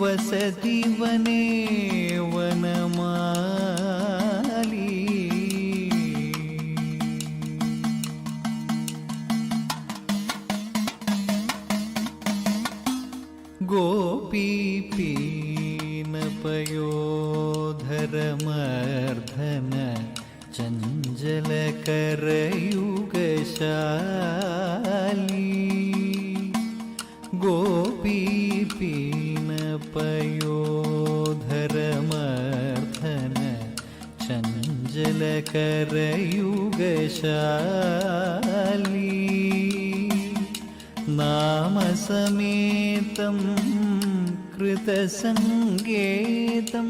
ವಸದಿವನೇ ವನಮಾಲಿ ಗೋಪಿ ಪೀನಪಯೋ गोपीपीनपयोधरमर्धन चञ्चलकरयुगशाली गोपीपीनपयोधरमर्धन चञ्चलकरयुगशाली नामसमेतं कृतसङ्गेतं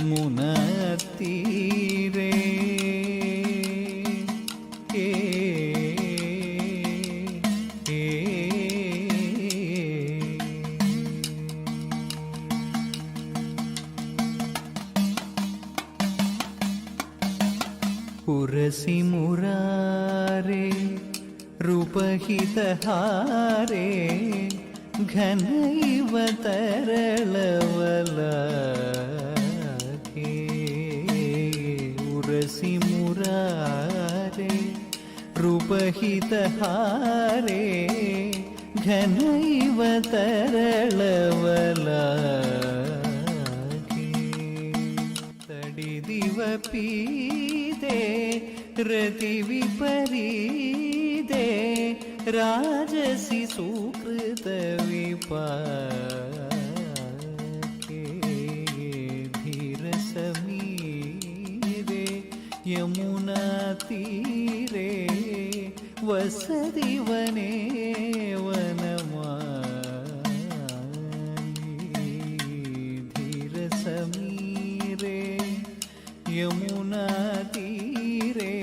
യമുനത്തീരേ පුරසි මුරාරේ රූපහිතහාරේ ඝනයිවතරලවලා मुरारे रूपहितहारे घनैव तरलवलाके तडिदिवपीदे रतिविपरीदे राजसि सुकृतविपाके യമുന തീരേ വസതി വനേ ധീരസമീരേ യമുന തീരേ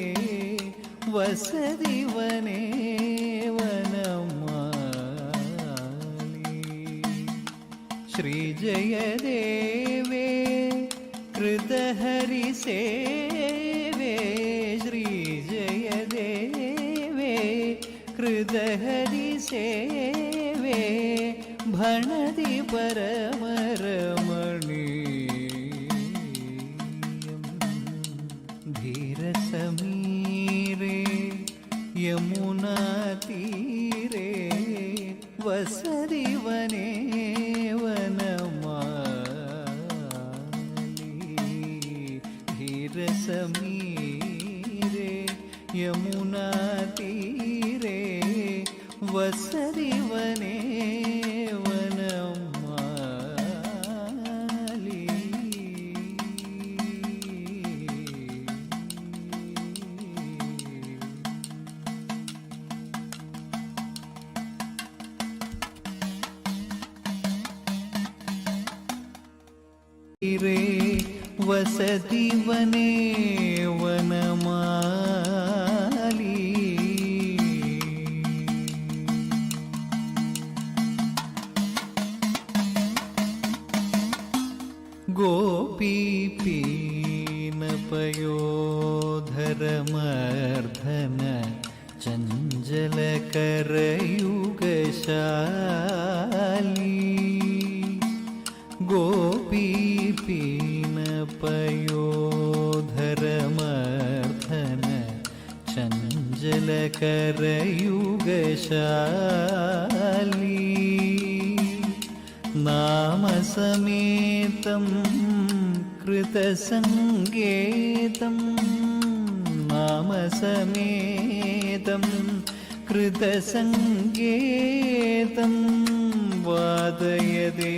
വസതി വനേ ശ്രീജയദേവേ कृत हरि सेवे श्रीजयदेवे कृतहरि सेवे भणति परमरमणीयं धीरसमीरे यमुनातीरे वस വസതി വനേ വനമാലി. ഗോപീപീനപയോധരമർദ്ധന ചഞ്ചലകരയുഗശാലി ഗോപീപീനപയോധരമർദ്ധന ചഞ്ചലകരയുഗശാലി. നാമസമേതം കൃതസങ്കേതം നാമസമേതം കൃതസങ്കേതം. വാദയതേ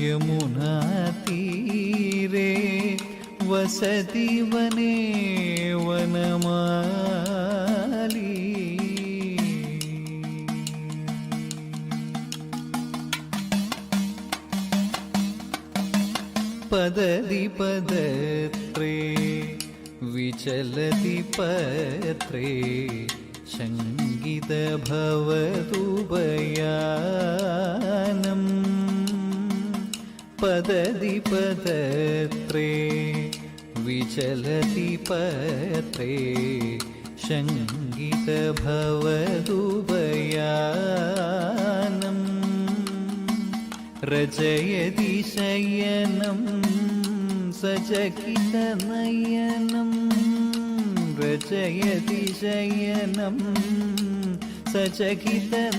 യമുനാതീരേ വസതി വനേ വനമാലി പദതി പദത്രേ വിചലതി പത്രേ ശങ്കിത ഭവതുപയാനം പദതിപദത്രേ വിചലതി പത്രേ ശങ്കിതഭവതുപയാനം രചയതി ശയനം സജകിതനയനം രചയതി ശയനം സജകിതനയനം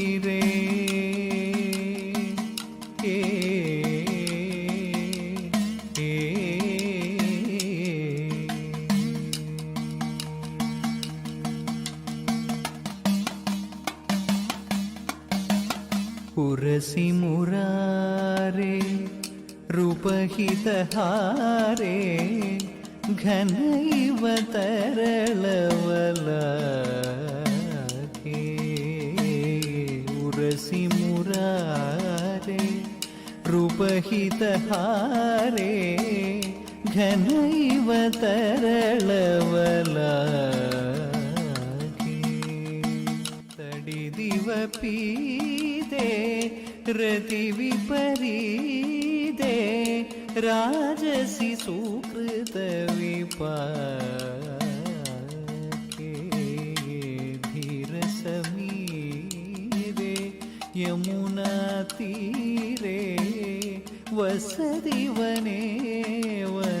उरसि मुरारे रूपहितहारे घनैव तरलवलाके उरसि मुरारे रूपहितहारे घनैव तरलवलाके पीते रति विपरीते राजसी सुकृत विपाके धीर समीरे यमुना तीरे वसति वने वन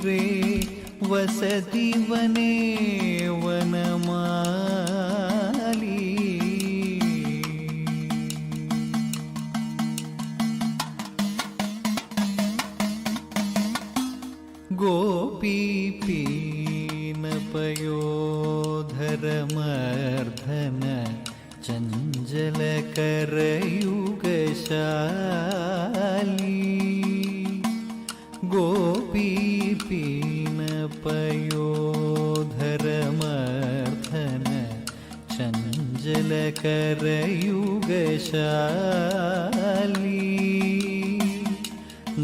रे वसति वने वनमाली चञ्चलकरयुगशाली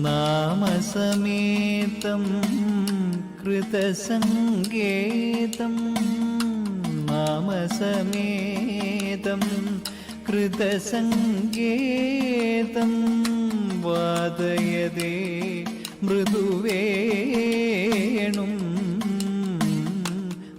नामसमेतं कृतसङ्गेतं नामसमेतं कृतसङ्गेतं वादयदे मृदुवेणुं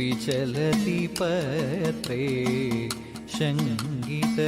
विचलती पत्रे शङ्गितभवदुभया